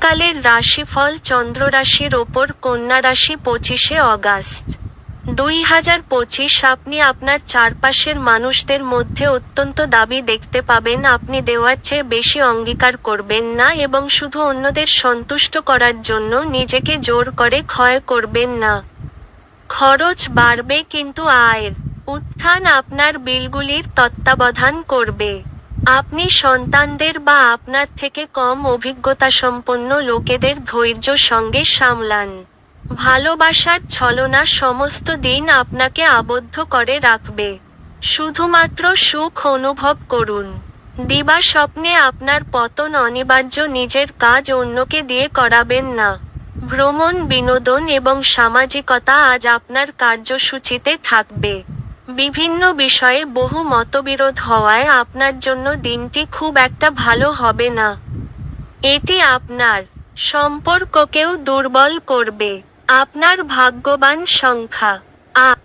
কালের রাশিফল চন্দ্র রাশির ওপর কন্যা রাশি পঁচিশে অগাস্ট। দুই হাজার পঁচিশ আপনি আপনার চারপাশের মানুষদের মধ্যে অত্যন্ত দাবি দেখতে পাবেন, আপনি দেওয়ার চেয়ে বেশি অঙ্গীকার করবেন না এবং শুধু অন্যদের সন্তুষ্ট করার জন্য নিজেকে জোর করে ক্ষয় করবেন না। খরচ বাড়বে কিন্তু আয়ের। উত্থান আপনার বিলগুলির তত্ত্বাবধান করবে। আপনি সন্তানদের বা আপনার থেকে কম অভিজ্ঞতা সম্পন্ন লোকেদের ধৈর্য সঙ্গে সামলান। ভালোবাসার ছলনা সমস্ত দিন আপনাকে আবদ্ধ করে রাখবে। শুধুমাত্র সুখ অনুভব করুন। দিবা স্বপ্নে আপনার পতন অনিবার্য নিজের কাজ অন্যকে দিয়ে করাবেন না। ভ্রমণ, বিনোদন এবং সামাজিকতা আজ আপনার কার্যসূচিতে থাকবে। বিভিন্ন বিষয়ে বহু মতবিরোধ হওয়ায় আপনার জন্য দিনটি খুব একটা ভালো হবে না। এটি আপনার সম্পর্ককেও দুর্বল করবে। আপনার ভাগ্যবান সংখ্যা। আট